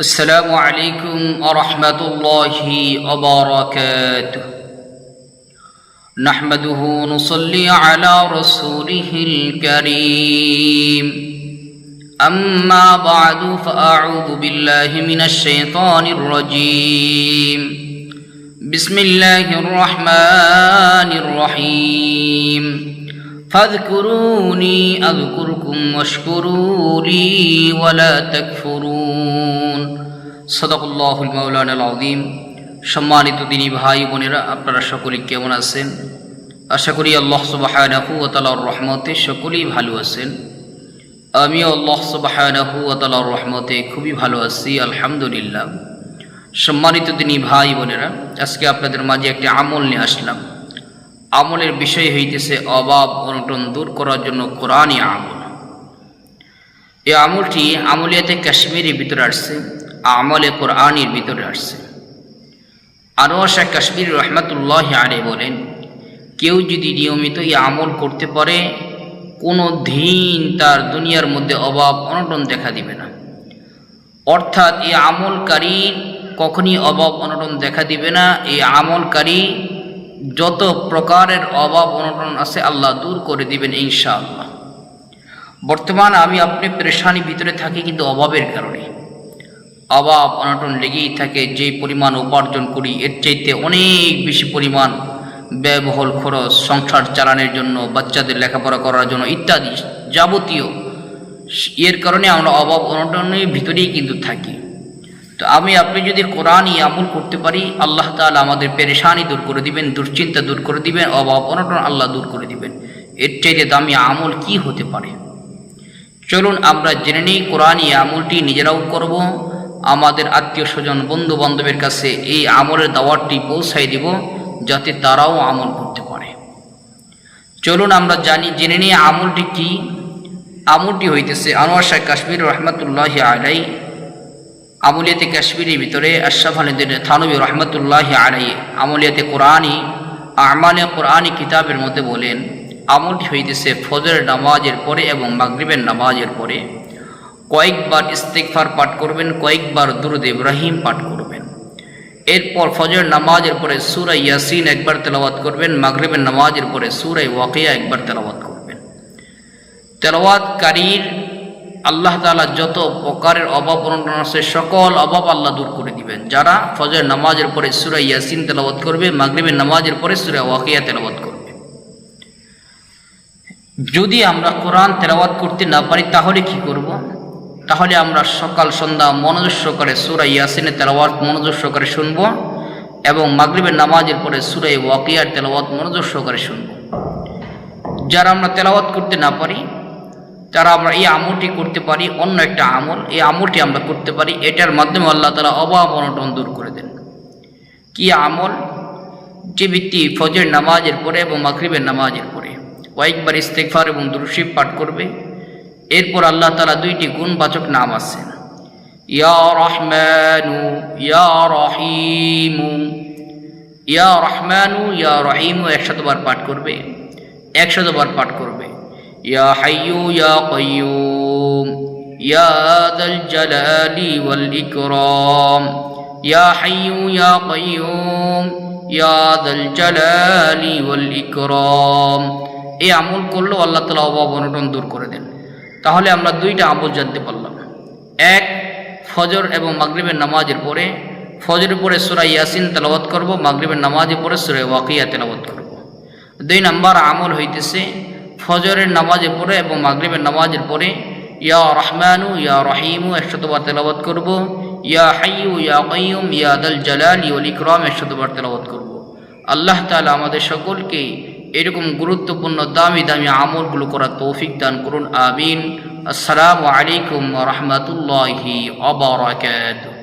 السلام عليكم ورحمة الله وبركاته. نحمده ونصلي على رسوله الكريم. أما بعد فأعوذ بالله من الشيطان الرجيم. بسم الله الرحمن الرحيم. فاذكروني أذكركم واشكروا لي ولا تكفرون صدق الله المولانا العظيم সম্মানিত দিনী ভাই বোনেরা আপনারা সকলেই কেমন আছেন আশা করি আল্লাহ সুবাহানাহু ও তালার রহমতে সকলেই ভালো আছেন আমিও আল্লাহ সুবাহানাহু ও তালার রহমতে খুবই ভালো আছি আলহামদুলিল্লাহ সম্মানিত দিনী ভাই বোনেরা আজকে আপনাদের মাঝে একটি আমল নিয়ে আসলাম আমলের বিষয় হইতেছে অভাব, অনটন দূর করার জন্য কোরআনই আমল। এই আমলটি আমলিয়াতে কাশ্মীরের ভিতরে আসছে, আমলে কোরআনের ভিতরে আসছে। আনোয়ার শাহ কাশ্মীর রহমতুল্লাহ আরে বলেন, কেউ যদি নিয়মিত এই আমল করতে পারে, কোনো দিন তার দুনিয়ার মধ্যে অভাব, অনটন দেখা দিবে না। অর্থাৎ এই আমলকারীর কখনই অভাব, অনটন দেখা দিবে না। এই আমলকারী যত প্রকারের অভাব অনটন আছে আল্লাহ দূর করে দিবেন ইনশাআল্লাহ। বর্তমান আমি আপনি পরেশানি ভিতরে থাকি কিন্তু অভাবের কারণে। অভাব অনটন লেগেই থাকে যে পরিমাণ উপার্জন করি, এর চাইতে অনেক বেশি পরিমাণ ব্যয়বহুল খরচ, সংসার চালানোর জন্য, বাচ্চাদের লেখাপড়া করার জন্য ইত্যাদি যাবতীয়। এর কারণে আমরা অভাব অনটনের ভিতরেই কিন্তু থাকি। তো আমি, আপনি যদি কোরআনই আমল করতে পারি, আল্লাহ তালা আমাদের পেরেশানি দূর করে দিবেন, দুশ্চিন্তা দূর করে দিবেন, অভাব অনটন আল্লাহ দূর করে দিবেন। এর চাইতে দামি আমল কি হতে পারে? চলুন আমরা জেনে নিই, কোরআনই আমলটি নিজেরাও করব। আমাদের আত্মীয় স্বজন বন্ধু বান্ধবের কাছে এই আমলের দাওয়াতটি পৌঁছাই দিব, যাতে তারাও আমল করতে পারে। চলুন আমরা জানি, জেনে নিই আমলটি কি। আমলটি হইতেছে আনোয়ার শাহ কাশ্মীর রহমতুল্লাহ আলাই আমলিয়াতে কাশ্মীরের ভিতরে আশরাফ আলীদের থানবী রহমতুল্লাহ আলাই আমলিয়াতে কোরআনই, আমালে কোরআনই কিতাবের মধ্যে বলেন, আমলটি হইতেছে ফজরের নামাজের পরে এবং মাগরিবের নামাজের পরে। কয়েকবার ইস্তেকফার পাঠ করবেন, কয়েকবার দুরুদ ইব্রাহিম পাঠ করবেন। এরপর ফজর নামাজের পরে সুরাই ইয়াসিন একবার তেলাওয়াত করবেন, মাগরিবের নামাজের পরে সুরাই ওয়াকিয়া একবার তেলাওয়াত করবেন। তেলাওয়াতকারীর আল্লাহ তালা যত প্রকারের অভাব অনটন আছে, সকল অভাব আল্লাহ দূর করে দিবেন। যারা ফজর নামাজের পরে সুরা ইয়াসিন তেলাওয়াত করবে, মাগরিবের নামাজের পরে সুরা ওয়াকিয়া তেলাওয়াত করবে। যদি আমরা কোরআন তেলাওয়াত করতে না পারি, তাহলে কি করব। তাহলে আমরা সকাল, সন্ধ্যা মনোযোগ সহকারে সুরা ইয়াসিনের তেলাওয়াত মনোযোগ সহকারে শুনব এবং মাগরিবের নামাজের পরে সুরাই ওয়াকিয়ার তেলাওয়াত মনোযোগ সহকারে শুনব। যারা আমরা তেলাওয়াত করতে না পারি তারা আমরা এই আমলটি করতে পারি, অন্য একটা আমল, এই আমলটি আমরা করতে পারি, এটার মাধ্যমে আল্লাহ তালা অভাব অনটন দূর করে দেন। কি আমল? যে ব্যক্তি ফজের নামাজের পরে এবং মাগরিবের নামাজের পরে কয়েকবার ইস্তেকফার এবং দুরুশিব পাঠ করবে, এরপর আল্লাহ তালা দুইটি গুণবাচক নাম আছে। ইয়া রহমানু, ইয়া রহিমু, ইয়া রহমানু, ইয়া রহিমু একশতবার পাঠ করবে, একশতবার পাঠ করবে। ইয়া কয়ুম ইয়া দাল জালালি ওয়াল ইকরাম ইয়া হাইয়ু ইয়া কয়ুম ইয়া দাল জালালি ওয়াল ইকরাম এই আমল করলেও আল্লাহ তালা অভাব অনটন দূর করে দেন। তাহলে আমরা দুইটা আমল জানতে পারলাম। এক, ফজর এবং মাগরিবের নামাজের পরে, ফজরের পরে সুরা ইয়াসিন তেলাওয়াত করব, মাগরিবের নামাজের পরে সুরা ওয়াকিয়া তেলাওয়াত করব। দুই নাম্বার আমল হইতেছে ফজরের নামাজের পরে এবং মাগরিবের নামাজের পরে, ইয়া রহমানু, ইয়া রহিমু একশতবার তেলাওয়াত করব। ইয়া হাইয়ু, ইয়া কয়ুম ইয়া দাল জালালি ওল ইকরাম একশতবার তেলাওয়াত করব। আল্লাহ তাআলা আমাদের সকলকে এরকম গুরুত্বপূর্ণ দামি দামি আমলগুলো করার তৌফিক দান করুন, আমিন। আসসালামু আলাইকুম রহমতুল্লাহি অবরাকাতুহ